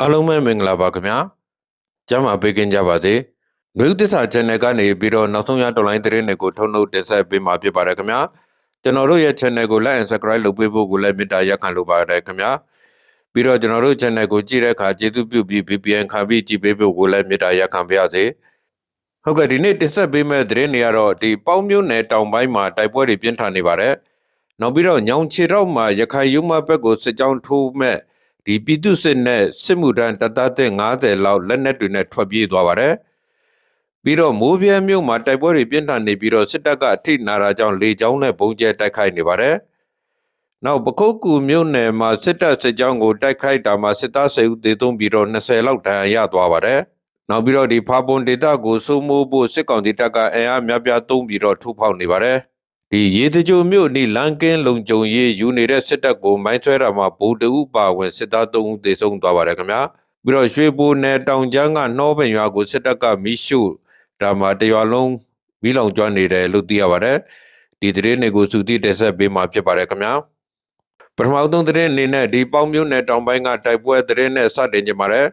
အားလုံးပဲမင်္ဂလာပါခင်ဗျာကျမ်းမာပေးကင်းကြပါစေနွေဦးသစ္စာ channel ကနေပြီးတော့နောက်ဆုံးရတော်လိုင်းသတင်းတွေကိုထုတ်နှုတ်တင်ဆက်ပေးမှာဖြစ်ပါတယ်ခင်ဗျာကျွန်တော်တို့ရဲ့ channel ကို like and subscribe လုပ်ပေးဖို့ကိုလည်းမေတ္တာရက်ခံလိုပါတယ်ခင်ဗျာပြီးတော့ကျွန်တော်တို့ channel ကိုကြည့်တဲ့အခါကျေးဇူးပြုပြီး VPN ခံပြီးကြည့်ပေးဖို့ကိုလည်းမေတ္တာရက်ခံပါရစေဟုတ်ကဲ့ဒီနေ့တင်ဆက်ပေးမယ့်သတင်းတွေကတော့ဒီပေါင်းမျိုးနယ်တောင်ပိုင်းမှာတိုက်ပွဲတွေပြင်းထန်နေပါတယ်နောက်ပြီးတော့ညောင်ချီတော့မှာရခိုင်ယူမဘက်ကိုစစ်ကြောင်းထိုးမဲ့ ဒီပြည်သူစစ်နဲ့စစ်မှုထမ်းတပ်သားတဲ့90လောက်လက်နက်တွေနဲ့ထွက်ပြေးသွားပါတယ်။ပြီးတော့မိုးပြဲမြို့မှာတိုက်ပွဲတွေပြင်းထန်နေပြီးတော့စစ်တပ်ကအထိနာတာကြောင့်လေကြောင်းနဲ့ပုံကျဲတိုက်ခိုက်နေပါတယ်။နောက်ပခုတ်ကူမြို့နယ်မှာစစ်တပ်စစ်ကြောင်းကိုတိုက်ခိုက်တာမှာစစ်သား10ဦးသေဆုံးပြီးတော့20လောက်ဒဏ်ရာရသွားပါတယ်။နောက်ပြီးတော့ဒီဖာပွန်ဒေတာကိုစိုးမိုးဖို့စစ်ကောင်စီတပ်ကအင်အားများပြားသုံးပြီးတော့ထိုးဖောက်နေပါတယ်။ ဒီရေတကြိုမြို့နီလန်ကင်းလုံကြုံရေးယူနေတဲ့စစ်တပ်ကိုမိုင်းဆွဲတာမှာဗိုလ်တအုပ်ပါဝင်စစ်သား3ဦးသေဆုံးသွားပါတယ်ခင်ဗျာပြီးတော့ရွှေဘိုနယ်တောင်ကျန်းကနှောပင်ရွာကိုစစ်တပ်ကမီးရှို့ဒါမှတရွာလုံးမီးလောင်ကျွမ်းနေတယ်လို့သိရပါတယ်ဒီသတင်းတွေကိုစုတိတက်ဆက်ပေးမှာဖြစ်ပါတယ်ခင်ဗျာပထမဆုံးသတင်းအနေနဲ့ဒီပေါင်းမျိုးနယ်တောင်ပိုင်းကတိုက်ပွဲသတင်းနဲ့စတင်ကြပါရယ်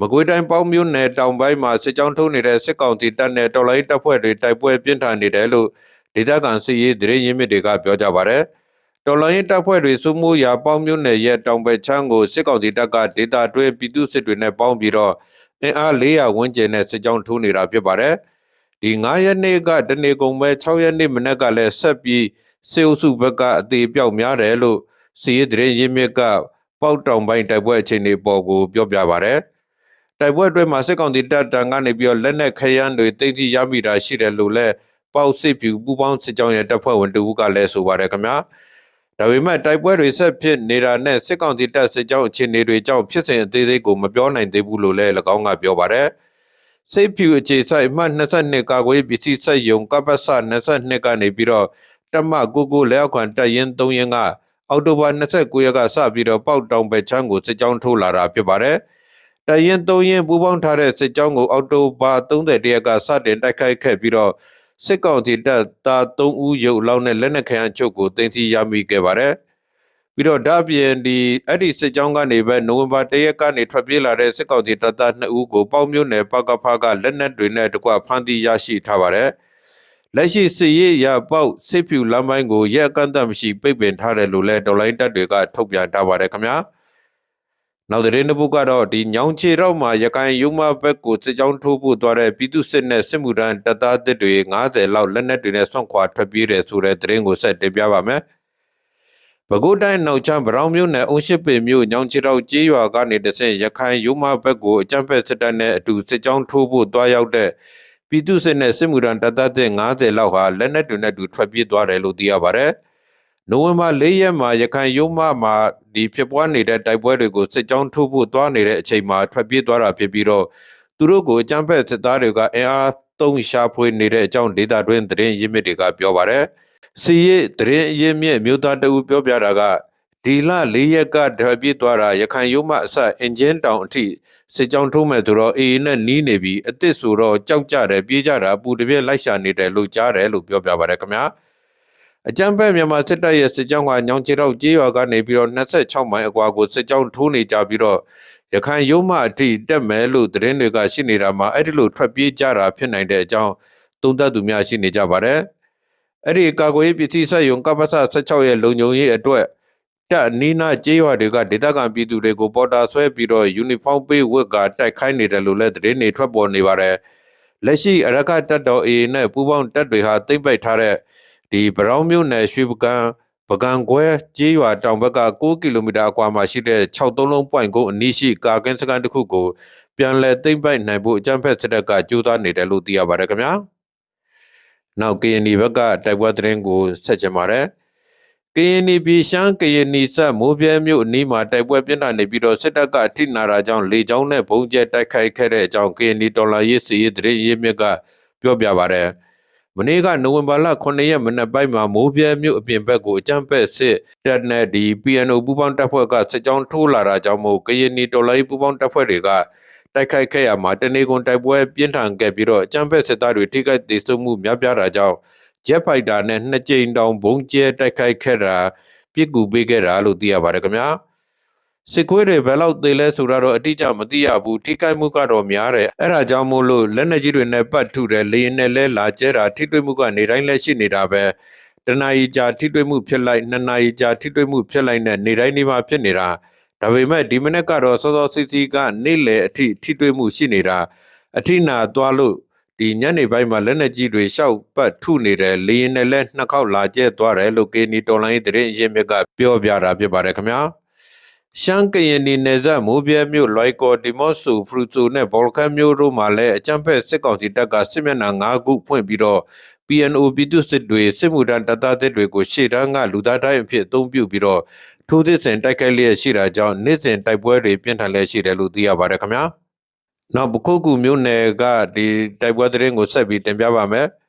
မကွေးတိုင်းပေါင်းမျိုးနယ်တောင်ပိုင်းမှာစစ်ကြောင်းထုံးနေတဲ့စစ်ကောင်စီတပ်နဲ့တော်လိုင်းတပ်ဖွဲ့တွေတိုက်ပွဲပြင်းထန်နေတယ်လို့ ဒေသခံစစ်ရေးသတင်းရင်းမြစ်တွေကပြောကြပါဗျ။တော်လိုင်းတပ်ဖွဲ့တွေစုမှုရာပေါင်းမျိုးနယ်ရဲ့တောင်ဘက်ချမ်းကိုစစ်ကောင်စီတပ်ကဒေသတွင်းပြည်သူစစ်တွေနဲ့ပေါင်းပြီးတော့အင်အား400ဝန်းကျင်နဲ့စစ်ကြောင်းထိုးနေတာဖြစ်ပါတယ်။ဒီ9ရက်နေ့ကတနေကုန်ပဲ6ရက်နေ့မနက်ကလည်းဆက်ပြီးစေအုပ်စုဘက်ကအသေးပြောက်များတယ်လို့စစ်ရေးသတင်းရင်းမြစ်ကပေါက်တောင်ပိုင်းတိုက်ပွဲအခြေအနေပေါ်ကိုပြောပြပါဗျ။တိုက်ပွဲအတွင်းမှာစစ်ကောင်စီတပ်တန်ကနေပြီးတော့လက်နက်ခရမ်းတွေတိတ်တိရမိတာရှိတယ်လို့လည်း ပေါက်စစ်ဖြူပူပေါင်းစစ်ကြောင်းရဲ့တပ်ဖွဲ့ဝင်တဦးကလည်းဆိုပါတယ်ခင်ဗျာဒါပေမဲ့တိုက်ပွဲတွေဆက်ဖြစ်နေတာနဲ့စစ်ကောင်စီတပ်စစ်ကြောင်းအခြေအနေတွေကြောင့်ဖြစ်စဉ်အသေးစိတ်ကိုမပြောနိုင်သေးဘူးလို့လည်း၎င်းကပြောပါတယ်စိတ်ဖြူအခြေဆိုင်အမှတ်22ကာကွယ်ပစ္စည်းစက်ယုံကပ္ပစ22ကနေပြီးတော့တမကိုကိုလက်အောက်ခံတပ်ရင်း3ရင်းကအောက်တိုဘာ29ရက်ကစပြီးတော့ပေါက်တောင်ပဲချမ်းကိုစစ်ကြောင်းထိုးလာတာဖြစ်ပါတယ်တရင်3ရင်ပူးပေါင်းထားတဲ့စစ်ကြောင်းကိုအောက်တိုဘာ30ရက်ကစတင်တိုက်ခိုက်ခဲ့ပြီးတော့ စစ်ကောင်စီတပ်သား3ဦးရုပ်လောက်နဲ့လက်နက်ခဲယမ်းချုပ်ကိုတင်စီရမိခဲ့ပါတယ်။ပြီးတော့ဒါပြင်ဒီအဲ့ဒီစစ်ကြောင်းကနေပဲနိုဝင်ဘာ၁ရက်ကနေထွက်ပြေးလာတဲ့စစ်ကောင်စီတပ်သား2ဦးကိုပေါင်းမြို့နယ်ပကဖကလက်နက်တွေနဲ့တကွဖမ်းဆီးရရှိထားပါတယ်။လက်ရှိစစ်ရေးရပေါက်စစ်ဖြူလမ်းပိုင်းကိုရက်အကန့်အသတ်မရှိပိတ်ပင်ထားတယ်လို့လည်းဒေါ်လိုင်းတပ်တွေကထုတ်ပြန်ထားပါတယ်ခင်ဗျာ။ နောက်သတင်းတစ်ပုဒ်ကတော့ဒီညောင်ချေတော့မှာရခိုင်ယူမဘက်ကိုစစ်ကြောင်းထိုးဖို့သွားတဲ့ပြည်သူစစ်နဲ့စစ်မှုထမ်းတပ်သားတစ်တွေ90လောက်လက်နက်တွေနဲ့ဆွန့်ခွာထွက်ပြေးတယ်ဆိုတဲ့သတင်းကိုဆက်တင်ပြပါမယ်။ပဲခူးတိုင်းနောက်ချမ်းဗရောင်းမြို့နယ်အုံရှိပေမြို့ညောင်ချေတော့ကျေးရွာကနေတဆင့်ရခိုင်ယူမဘက်ကိုအကြမ်းဖက်စစ်တပ်နဲ့အတူစစ်ကြောင်းထိုးဖို့သွားရောက်တဲ့ပြည်သူစစ်နဲ့စစ်မှုထမ်းတပ်သားတစ်90လောက်ဟာလက်နက်တွေနဲ့တူထွက်ပြေးသွားတယ်လို့သိရပါဗျ။ နိုဝင်ဘာ၄ရက်မှာရခိုင်ရုံးမမှာဒီဖြစ်ပွားနေတဲ့တိုက်ပွဲတွေကိုစစ်ကြောင်းထိုးဖို့သွားနေတဲ့အချိန်မှာထွက်ပြေးသွားတာဖြစ်ပြီးတော့သူတို့ကိုအကြမ်းဖက်စစ်သားတွေကအင်အားသုံးရှာဖွေနေတဲ့အကြောင်းဒေတာတွင်သတင်းရင်းမြစ်တွေကပြောပါတယ်။စီရဲ့သတင်းရင်းမြစ်မြို့သားတအူပြောပြတာကဒီလ၄ရက်ကထွက်ပြေးသွားတာရခိုင်ရုံးမအစအင်ဂျင်တောင်အထိစစ်ကြောင်းထိုးမဲ့ဆိုတော့အေအေနဲ့နီးနေပြီးအစ်စ်ဆိုတော့ကြောက်ကြတယ်ပြေးကြတာအပူတပြက်လိုက်ရှာနေတယ်လို့ကြားတယ်လို့ပြောပြပါတယ်ခင်ဗျာ။ အကြမ်းဖက်မြန်မာစစ်တပ်ရဲ့စစ်ကြောင်းကညောင်ချေတော့ကြေးရွာကနေပြီးတော့26မိုင်အကွာကိုစစ်ကြောင်းထိုးနေကြပြီးတော့ရခိုင်ရုံးမအထိတက်မယ်လို့သတင်းတွေကရှိနေတာမှာအဲ့ဒီလိုထွက်ပြေးကြတာဖြစ်နိုင်တဲ့အကြောင်းသုံးသပ်သူများရှိနေကြပါတယ်။အဲ့ဒီကာကွယ်ရေးပစ္စည်းဆက်ယုံကပ္ပစ16ရဲ့လုံခြုံရေးအတွက်တပ်နီးနားကြေးရွာတွေကဒေသခံပြည်သူတွေကိုပေါ်တာဆွဲပြီးတော့ယူနီဖောင်းပေးဝတ်ကတိုက်ခိုင်းနေတယ်လို့လည်းသတင်းတွေထွက်ပေါ်နေပါတယ်။လက်ရှိအရကတပ်တော် AA နဲ့ပူးပေါင်းတပ်တွေဟာသိမ့်ပိတ်ထားတဲ့ ဒီဗရောင်းမြို့နယ်ရွှေပကံပကံခွဲကြေးရွာတောင်ဘက်က6ကီလိုမီတာအကွာမှာရှိတဲ့63လုံးပွိုင်ကုန်းအနီးရှိကာကင်းစကန်တစ်ခုကိုပြန်လည်သိမ့်ပိုက်နိုင်ဖို့အကြမ်းဖက်စစ်တပ်ကကြိုးစားနေတယ်လို့သိရပါတယ်ခင်ဗျာ။နောက်ကရင်ဒီဘက်ကတိုက်ပွဲသတင်းကိုဆက်ချင်ပါတယ်။ကရင်နီပြည်ရှမ်းကရင်နီဆက်မိုးပြဲမြို့အနီးမှာတိုက်ပွဲပြင်းထန်နေပြီးတော့စစ်တပ်ကအထိနာတာကြောင့်လေကြောင်းနဲ့ဘုံကျဲတိုက်ခိုက်ခဲ့တဲ့အကြောင်းကရင်နီတော်လာရေးစီရေးသတင်းရင်းမြစ်ကပြောပြပါရယ်။ မနေ့ကနိုဝင်ဘာလ9ရက်မနက်ပိုင်းမှာမိုးပြဲမြို့အပြင်ဘက်ကိုအကြမ်းဖက်စစ်တပ်နဲ့ဒီ PNO ပူးပေါင်းတပ်ဖွဲ့ကစစ်ကြောင်းထိုးလာတာကြောင့်မို့ကရင်နီတော်လိုင်းပူးပေါင်းတပ်ဖွဲ့တွေကတိုက်ခိုက်ခဲ့ရမှာတနေကုန်တိုက်ပွဲပြင်းထန်ခဲ့ပြီးတော့အကြမ်းဖက်စစ်သားတွေထိခိုက်ဒေဆုံးမှုများပြားတာကြောင့်ဂျက်ဖိုက်တာနဲ့နှစ်ကြိမ်တောင်ဘုံကျဲတိုက်ခိုက်ခဲ့တာပြစ်ကူပေးခဲ့တာလို့သိရပါတယ်ခင်ဗျာ စစ်ခွေးတွေဘယ်လောက်သေးလဲဆိုတော့အတိအကျမသိရဘူးထိခိုက်မှုကတော့များတယ်အဲ့ဒါကြောင့်မို့လို့လက်နက်ကြီးတွေနဲ့ပတ်ထုတယ်လေရင်နဲ့လဲလာကျဲတာထိတွေ့မှုကနေတိုင်းလဲရှိနေတာပဲတနာရီကြာထိတွေ့မှုဖြစ်လိုက်နှစ်နာရီကြာထိတွေ့မှုဖြစ်လိုက်နဲ့နေတိုင်းနေမှာဖြစ်နေတာဒါပေမဲ့ဒီမနေ့ကတော့စောစောစီစီကနေလေအထိထိတွေ့မှုရှိနေတာအထိနာသွားလို့ဒီညနေပိုင်းမှာလက်နက်ကြီးတွေရှောက်ပတ်ထုနေတယ်လေရင်နဲ့လဲနှစ်ခေါက်လာကျဲသွားတယ်လို့ကေနီတော်လိုင်းရဲ့သတင်းအရင်းမြစ်ကပြောပြတာဖြစ်ပါတယ်ခင်ဗျာ ရှမ်းကရင်နီနယ်စပ်မိုးပြဲမြို့လွိုက်ကော်ဒီမော့ဆူဖရူဇိုနဲ့ဘော်လကန်မြို့တို့မှာလည်းအကြမ်းဖက်စစ်ကောင်စီတပ်ကစစ်မျက်နှာ၅ခုဖွင့်ပြီးတော့ PNO ပြည်သူစစ်တွေစစ်မှုထမ်းတပ်သားတွေတွေကိုရှေ့တန်းကလူသားတိုင်းအဖြစ်အသုံးပြုပြီးတော့ထိုးသစ်စင်တိုက်ခိုက်လျက်ရှိတာကြောင့်နေ့စဉ်တိုက်ပွဲတွေပြင်းထန်လျက်ရှိတယ်လို့သိရပါတယ်ခင်ဗျာ။နောက်ပခုတ်ကူမြို့နယ်ကဒီတိုက်ပွဲသတင်းကိုဆက်ပြီးတင်ပြပါမယ်။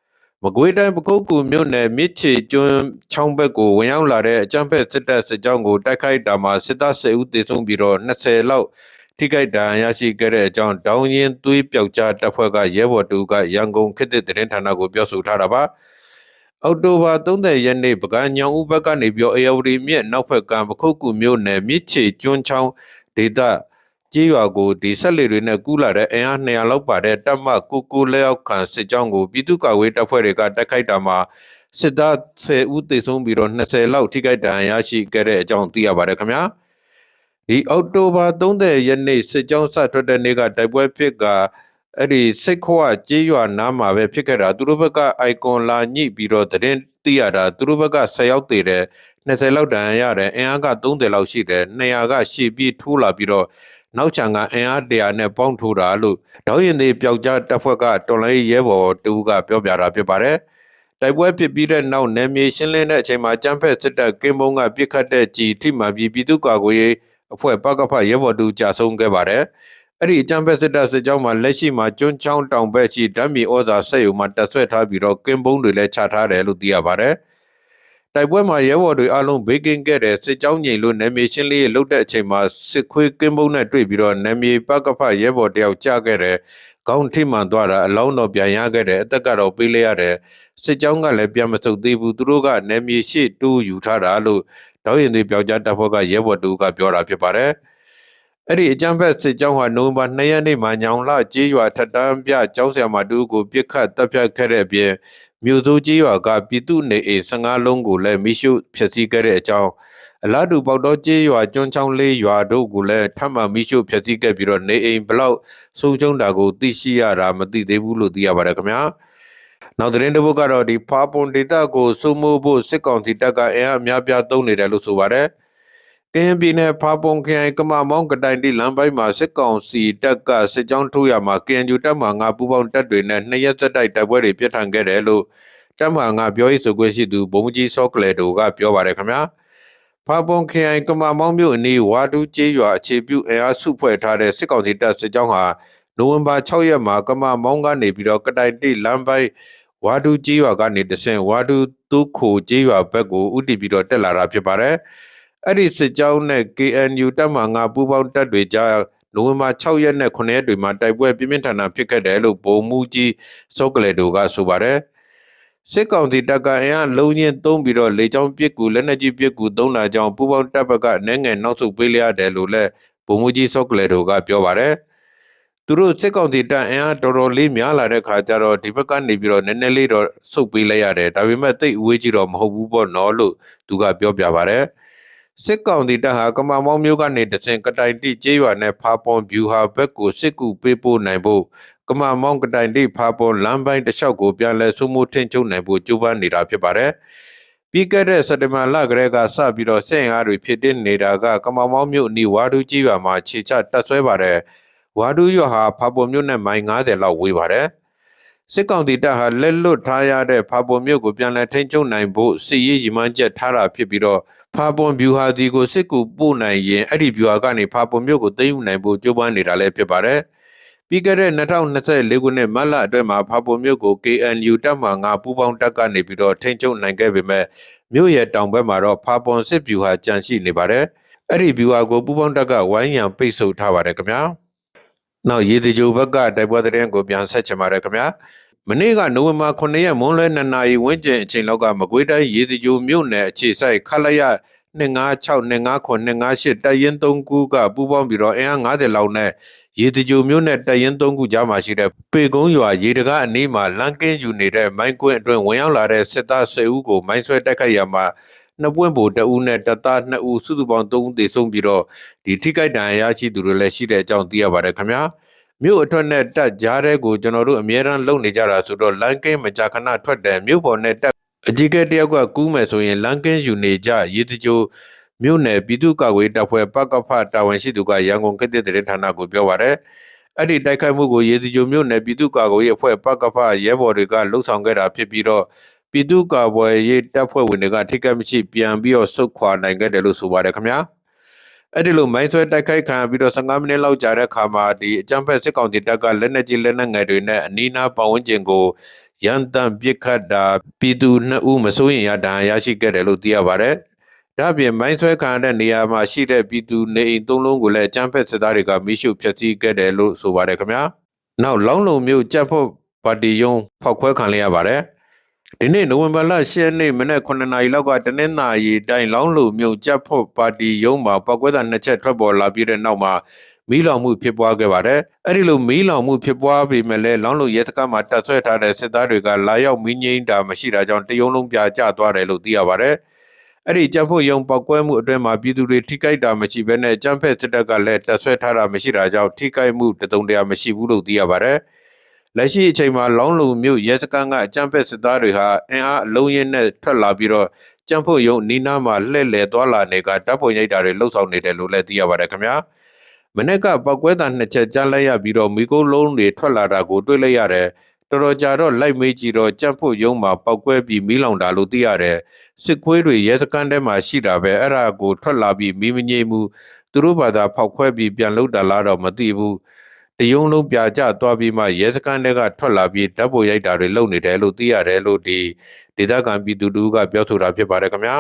မကွေးတိုင်းပခုတ်ကူမြို့နယ်မြစ်ချေကျွန်းချောင်းဘက်ကိုဝင်ရောက်လာတဲ့အကြမ်းဖက်စစ်တပ်စစ်ကြောင်းကိုတိုက်ခိုက်တာမှာစစ်သား10ဦးသေဆုံးပြီးတော့20လောက်ထိခိုက်ဒဏ်ရာရရှိခဲ့တဲ့အကြောင်းဒေါင်းရင်သွေးပြောက်ကြားတပ်ဖွဲ့ကရဲဘော်တူကရန်ကုန်ခေတ်သစ်သတင်းဌာနကိုပြောဆိုထားတာပါအောက်တိုဘာ30ရက်နေ့ပကံညောင်ဦးဘက်ကနေပြောအေယဝတီမြစ်နောက်ဘက်ကံပခုတ်ကူမြို့နယ်မြစ်ချေကျွန်းချောင်းဒေသ ကြေးရွာကိုဒီဆက်လေတွေနဲ့ကူးလာတဲ့အင်အား200လောက်ပါတဲ့တပ်မကိုကိုလက်အောက်ခံစစ်ကြောင်းကိုပြည်သူ့ကာကွယ်တပ်ဖွဲ့တွေကတိုက်ခိုက်တာမှာစစ်သား10ဦးသေဆုံးပြီးတော့20လောက်ထိခိုက်ဒဏ်ရာရရှိခဲ့တဲ့အကြောင်းသိရပါတယ်ခင်ဗျာဒီအောက်တိုဘာ30ရက်နေ့စစ်ကြောင်းစထွက်တဲ့နေ့ကတိုက်ပွဲဖြစ်ကအဲ့ဒီစိတ်ခွာကြေးရွာနားမှာပဲဖြစ်ခဲ့တာသူတို့ဘက်ကအိုင်ကွန်လာညှိပြီးတော့သတင်းသိရတာသူတို့ဘက်က10ရောက်သေးတယ်20လောက်ဒဏ်ရာရတယ်အင်အားက30လောက်ရှိတယ်200ကရှေ့ပြီးထိုးလာပြီးတော့ နောက်ချံကအင်အားတရာနဲ့ပေါင်းထိုးတာလို့ဒေါင်းရင်သေးပျောက်ကြားတပ်ဖွဲ့ကတော်လိုင်းရဲဘော်တူကပြောပြတာဖြစ်ပါတယ်တိုက်ပွဲဖြစ်ပြီးတဲ့နောက်နယ်မြေရှင်းလင်းတဲ့အချိန်မှာကျန်းဖက်စစ်တပ်ကင်းမုံကပြစ်ခတ်တဲ့ကြီးထိမှပြီးပြည်သူ့ကာကွယ်ရေးအဖွဲ့ပကဖရဲဘော်တူကြာဆုံးခဲ့ပါတယ်အဲ့ဒီအကြံဖက်စစ်တပ်စစ်ကြောင်းမှာလက်ရှိမှာကျွန်းချောင်းတောင်ဘက်ရှိဓာတ်မြေဩဇာဆက်ယူမှာတက်ဆွဲထားပြီးတော့ကင်းပုံးတွေလည်းချထားတယ်လို့သိရပါတယ်။ တိုက်ပွဲမှာရဲဘော်တွေအလုံးဘေးကင်းခဲ့တဲ့စစ်ကြောင်းငိန်လို့နယ်မြေရှင်းလေးလှုပ်တဲ့အချိန်မှာစစ်ခွေးကင်းပုံးနဲ့တွေ့ပြီးတော့နယ်မြေပကဖရဲဘော်တယောက်ကြားခဲ့တဲ့ကောင်းထိမှန်သွားတာအလောင်းတော်ပြန်ရခဲ့တဲ့အသက်ကတော့ပေးလိုက်ရတယ်စစ်ကြောင်းကလည်းပြန်မဆုတ်သေးဘူးသူတို့ကနယ်မြေရှိတူးယူထားတာလို့တောင်းရင်တွေပြောက်ကြားတပ်ဖွဲ့ကရဲဘော်တူကပြောတာဖြစ်ပါတယ်။ အဲ့ဒီအကြမ်းဖက်စစ်ကြောင်းဟာနိုဝင်ဘာ2ရက်နေ့မှာညောင်လကြေးရွာထက်တန်းပြကျောင်းဆရာမတူကိုပြစ်ခတ်တပ်ဖြတ်ခဲ့တဲ့အပြင်မြို့စိုးကြေးရွာကပြည်သူနေအိမ်15လုံးကိုလည်းမိရှုဖျက်ဆီးခဲ့တဲ့အကြောင်းအလားတူပေါတော့ကြေးရွာကျွန်းချောင်းလေးရွာတို့ကိုလည်းထပ်မံမိရှုဖျက်ဆီးခဲ့ပြီးတော့နေအိမ်ဘလောက်ဆုံးချုံတာကိုသိရှိရတာမသိသေးဘူးလို့သိရပါတယ်ခင်ဗျာနောက်သတင်းတစ်ပုဒ်ကတော့ဒီဖာပွန်ဒေတာကိုစုမိုးဖို့စစ်ကောင်စီတပ်ကအင်အားအများပြားသုံးနေတယ်လို့ဆိုပါတယ်။ ကရင်ပြည်နယ်ဖာပုံခရိုင်ကမမောင်းကတိုင်တီလမ်းပိုင်းမှာစစ်ကောင်စီတပ်ကစစ်ကြောင်းထိုးရမှာ KNU တပ်မှငါပူပေါင်းတပ်တွေနဲ့နှစ်ရက်သက်တိုက်တိုက်ပွဲတွေပြစ်ထန်ခဲ့တယ်လို့တပ်မှငါပြောရေးဆိုခွင့်ရှိသူဘုံကြီးစောကလေတိုကပြောပါတယ်ခင်ဗျာဖာပုံခရိုင်ကမမောင်းမြို့အနီးဝါဒူးကျေးရွာအခြေပြုအင်အားစုဖွဲ့ထားတဲ့စစ်ကောင်စီတပ်စစ်ကြောင်းဟာနိုဝင်ဘာ6ရက်မှာကမမောင်းကနေပြီးတော့ကတိုင်တီလမ်းပိုင်းဝါဒူးကျေးရွာကနေတဆင့်ဝါဒူးတုခိုကျေးရွာဘက်ကိုဥတီပြီးတော့တက်လာတာဖြစ်ပါတယ်။ အဲ့ဒီစစ်ကြောင်းနဲ့ KNU တပ်မှငါပူးပေါင်းတပ်တွေကြားနိုဝင်ဘာ6ရက်နဲ့9ရက်တွေမှာတိုက်ပွဲပြင်းပြင်းထန်ထန်ဖြစ်ခဲ့တယ်လို့ဗိုလ်မှူးကြီးစောကလေတို့ကဆိုပါတယ်စစ်ကောင်စီတပ်ကအင်အားလုံးချင်းသုံးပြီးတော့လေကြောင်းပစ်ကူလက်နက်ကြီးပစ်ကူသုံးတာကြောင့်ပူးပေါင်းတပ်ဘက်ကနည်းငယ်နောက်ဆုတ်ပေးလျရတယ်လို့လည်းဗိုလ်မှူးကြီးစောကလေတို့ကပြောပါတယ်သူတို့စစ်ကောင်စီတပ်အင်အားတော်တော်လေးများလာတဲ့ခါကျတော့ဒီဘက်ကနေပြီးတော့နည်းနည်းလေးတော့ဆုတ်ပေးလိုက်ရတယ်ဒါပေမဲ့တိတ်အဝေးကြီးတော့မဟုတ်ဘူးပေါ့နော်လို့သူကပြောပြပါတယ်။ စစ်ကောင်စီတပ်ဟာကမာမောင်းမျိုးကနေတဆင်ကတိုင်တိကျေးရွာနဲ့ဖာပွန်ဗျူဟာဘက်ကိုစစ်ကူပေးပို့နိုင်ဖို့ကမာမောင်းကတိုင်တိဖာပွန်လမ်းပိုင်းတစ်လျှောက်ကိုပြန်လည်စုမှုထင်ချုပ်နိုင်ဖို့ကြိုးပမ်းနေတာဖြစ်ပါတယ်။ပြီးခဲ့တဲ့စက်တဘာလကလေးကစပြီးတော့စစ်အားတွေဖြစ်တင်နေတာကကမာမောင်းမျိုးအနီးဝါဒူးကြီးရွာမှာခြေချတက်ဆွဲပါတယ်။ဝါဒူးရွာဟာဖာပွန်မျိုးနဲ့မိုင်90လောက်ဝေးပါတယ်။ စစ်ကောင်တီတပ်ဟာလက်လွတ်ထားရတဲ့ဖာပွန်မြို့ကိုပြန်လည်ထိန်းချုပ်နိုင်ဖို့စစ်ရေးရည်မှန်းချက်ထားတာဖြစ်ပြီးတော့ဖာပွန်ဗျူဟာစီကိုစစ်ကူပို့နိုင်ရင်အဲ့ဒီဗျူဟာကနေဖာပွန်မြို့ကိုသိမ်းယူနိုင်ဖို့ကြိုးပမ်းနေတာလည်းဖြစ်ပါတယ်။ပြီးခဲ့တဲ့2024ခုနှစ်မတ်လအတွင်းမှာဖာပွန်မြို့ကို KNU တပ်မှငါပူးပေါင်းတပ်ကနေပြီးတော့ထိန်းချုပ်နိုင်ခဲ့ပေမဲ့မြို့ရဲ့တောင်ဘက်မှာတော့ဖာပွန်စစ်ဗျူဟာကြန့်ရှိနေပါတယ်။အဲ့ဒီဗျူဟာကိုပူးပေါင်းတပ်ကဝိုင်းရံပိတ်ဆို့ထားပါတယ်ခင်ဗျာ။နောက်ရေဒီဂျိုဘက်ကတိုက်ပွဲသတင်းကိုပြန်ဆက်ချင်ပါတယ်ခင်ဗျာ မနေ့ကနိုဝင်ဘာ9ရက်မွန်းလွဲ2နာရီဝန်းကျင်အချိန်လောက်ကမကွေးတိုင်းရေဒီဂျိုမြို့နယ်အခြေဆိုင်ခလရ256 259 258တပ်ရင်း3ခုကပူးပေါင်းပြီးတော့အင်အား90လောက်နဲ့ရေတကြိုမျိုးနဲ့တပ်ရင်း3ခုကြားမှာရှိတဲ့ပေကုန်းရွာရေတကားအနီးမှာလမ်းကင်းယူနေတဲ့မိုင်းကွင်းအတွင်းဝင်ရောက်လာတဲ့စစ်သား10ဦးကိုမိုင်းဆွဲတိုက်ခိုက်ရမှာနှစ်ပွင့်ဘူတအဦးနဲ့တပ်သား2ဦးစုစုပေါင်း3ဦးသေဆုံးပြီးတော့ဒီထိခိုက်ဒဏ်ရာရရှိသူတွေလည်းရှိတဲ့အကြောင်းသိရပါတယ်ခင်ဗျာ မြို့အထွတ်နဲ့တက်ကြားတဲ့ကိုကျွန်တော်တို့အများရန်လုံနေကြတာဆိုတော့လမ်းကင်းမကြာခဏထွက်တယ်မြို့ပေါ်နဲ့တက်အကြီးကဲတယောက်ကကူးမယ်ဆိုရင်လမ်းကင်းယူနေကြရေတကြိုမြို့နယ်ပြည်သူ့ကာကွယ်ရေးတပ်ဖွဲ့ပကဖတာဝန်ရှိသူကရန်ကုန်ကက်တဲ့သတင်းဌာနကိုပြောပါရယ်အဲ့ဒီတိုက်ခိုက်မှုကိုရေတကြိုမြို့နယ်ပြည်သူ့ကာကွယ်ရေးအဖွဲ့ပကဖရဲဘော်တွေကလှုပ်ဆောင်ခဲ့တာဖြစ်ပြီးတော့ပြည်သူ့ကာကွယ်ရေးတပ်ဖွဲ့ဝင်တွေကထိခိုက်မရှိပြန်ပြီးတော့ဆုတ်ခွာနိုင်ခဲ့တယ်လို့ဆိုပါတယ်ခင်ဗျာ အဲ့ဒီလိုမိုင်းဆွဲတိုက်ခိုက်ခံရပြီးတော့15မိနစ်လောက်ကြာတဲ့ခါမှာဒီအကြမ်းဖက်စစ်ကောင်စီတပ်ကလက်နက်ကြီးလက်နက်ငယ်တွေနဲ့အနီးအနားပတ်ဝန်းကျင်ကိုရန်တန်ပစ်ခတ်တာပြည်သူနှစ်ဦးမစိုးရင်ရဒဏ်ရာရရှိခဲ့တယ်လို့သိရပါတယ်။ဒါ့အပြင်မိုင်းဆွဲခံရတဲ့နေရာမှာရှိတဲ့ပြည်သူနေအိမ်သုံးလုံးကိုလည်းအကြမ်းဖက်စစ်သားတွေကမိရှုဖျက်ဆီးခဲ့တယ်လို့ဆိုပါတယ်ခင်ဗျာ။နောက်လောင်းလုံမျိုးကြက်ဖို့ပါတီယုံဖောက်ခွဲခံလိုက်ရပါတယ်။ ဒီနေ့နိုဝင်ဘာလ10ရက်နေ့မနက်9နာရီလောက်ကတနင်္သာရီတိုင်းလောင်းလုံမျိုးကြက်ဖို့ပါတီယုံမှာပောက်ကွဲတာနှစ်ချက်ထွက်ပေါ်လာပြီးတဲ့နောက်မှာမီးလောင်မှုဖြစ်ပွားခဲ့ပါတယ်။အဲ့ဒီလိုမီးလောင်မှုဖြစ်ပွားပေမဲ့လည်းလောင်းလုံရဲစခန်းမှာတပ်ဆွဲထားတဲ့စစ်သားတွေကလာရောက်မီးငိမ့်တာမရှိတာကြောင့်တယုံလုံးပြကျသွားတယ်လို့သိရပါတယ်။အဲ့ဒီကြံဖို့ယုံပောက်ကွဲမှုအတွင်းမှာပြည်သူတွေထိခိုက်တာမရှိဘဲနဲ့ကြံဖက်စစ်တပ်ကလည်းတပ်ဆွဲထားတာမရှိတာကြောင့်ထိခိုက်မှုတစုံတရာမရှိဘူးလို့သိရပါတယ်။ လက်ရှိအချိန်မှာလောင်းလုံမြို့ရဲစခန်းကအကြံဖက်စစ်သားတွေဟာအင်အားအလုံးရင်းနဲ့ထွက်လာပြီးတော့ကြံဖို့ယုံနီးနားမှာလှည့်လည်သွားလာနေကတပ်ပုံရိပ်တာတွေလှုပ်ဆောင်နေတယ်လို့လည်းသိရပါတယ်ခင်ဗျာ။မနေ့ကပောက်ကွဲတာနှစ်ချက်ကြားလိုက်ရပြီးတော့မိကုန်းလုံးတွေထွက်လာတာကိုတွေ့လိုက်ရတယ်။တော်တော်ကြာတော့လိုက်မေးကြည့်တော့ကြံဖို့ယုံမှာပောက်ကွဲပြီးမီးလောင်တာလို့သိရတယ်။စစ်ခွေးတွေရဲစခန်းထဲမှာရှိတာပဲအဲ့ဒါကိုထွက်လာပြီးမီးမငိမ့်မှုသူတို့ဘာသာဖောက်ခွဲပြီးပြန်လုတာလားတော့မသိဘူး။ တယုံလုံးပြာကျသွားပြီးမှရဲစခန်းထဲကထွက်လာပြီးဓာတ်ပုံရိုက်တာတွေလုပ်နေတယ်လို့သိရတယ်လို့ဒီဒေသခံပြည်သူတို့ကပြောဆိုတာဖြစ်ပါတယ်ခင်ဗျာ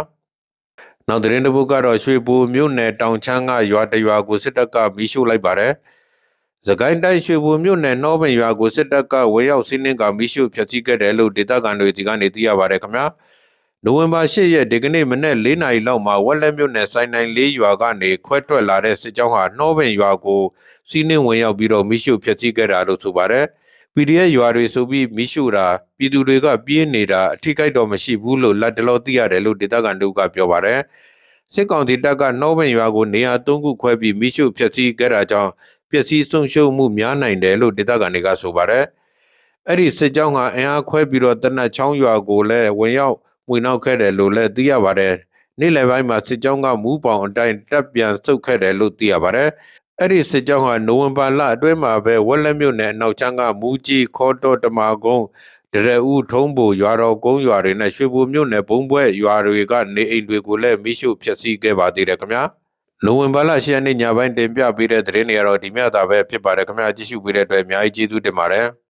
။နောက်သတင်းတစ်ပုဒ်ကတော့ရွှေဘိုမြို့နယ်တောင်ချမ်းကရွာတရွာကိုစစ်တပ်ကမီးရှို့လိုက်ပါတယ်။သခိုင်းတိုင်းရွှေဘိုမြို့နယ်နှောပင်ရွာကိုစစ်တပ်ကဝေရောက်စီးနှင်းကမီးရှို့ဖျက်ဆီးခဲ့တယ်လို့ဒေသခံတွေဒီကနေသိရပါတယ်ခင်ဗျာ။ နိုဝင်ဘာ၈ရက်ဒီကနေ့မနေ့၄နာရီလောက်မှာဝက်လက်မြို့နယ်စိုင်းနိုင်လေးရွာကနေခွဲထွက်လာတဲ့စစ်ကြောင်းဟာနှောပင်ရွာကိုစီးနှင်းဝင်ရောက်ပြီးတော့မီးရှို့ဖျက်ဆီးခဲ့တာလို့ဆိုပါတယ်။ PDF ရွာတွေဆိုပြီးမီးရှို့တာပြည်သူတွေကပြေးနေတာအထိကိတော့မရှိဘူးလို့လက်တလောသိရတယ်လို့ဒေသခံတို့ကပြောပါတယ်။စစ်ကောင်စီတပ်ကနှောပင်ရွာကိုနေရာ၃ခုခွဲပြီးမီးရှို့ဖျက်ဆီးခဲ့တာကြောင့်ပျက်စီးဆုံးရှုံးမှုများနိုင်တယ်လို့ဒေသခံတွေကဆိုပါတယ်။အဲ့ဒီစစ်ကြောင်းကအင်အားခွဲပြီးတော့တနတ်ချောင်းရွာကိုလည်းဝင်ရောက် ဝင်နောက်ခဲ့တယ်လို့လည်းသိရပါတယ်။နေ့လယ်ပိုင်းမှာစစ်ကြောင်းကမူးပေါင်အတိုင်းတပ်ပြန်ဆုတ်ခဲ့တယ်လို့သိရပါတယ်။အဲ့ဒီစစ်ကြောင်းဟာနိုဝင်ဘာလအတွင်းမှာပဲဝက်လက်မြို့နယ်အနောက်ချမ်းကမူးကြီးခေါ်တော်တမာကုန်းဒရဦးထုံးဘူရွာတော်ကုန်းရွာတွေနဲ့ရွှေဘိုမြို့နယ်ဘုံဘွဲ့ရွာတွေကနေအိမ်တွေကိုလည်းမိရှုဖျက်ဆီးခဲ့ပါသေးတယ်ခင်ဗျာနိုဝင်ဘာလ10ရက်နေ့ညပိုင်းတင်ပြပေးတဲ့သတင်းတွေကတော့ဒီမြတ်တာပဲဖြစ်ပါတယ်ခင်ဗျာကြည့်ရှုပေးတဲ့အတွက်အများကြီးကျေးဇူးတင်ပါတယ်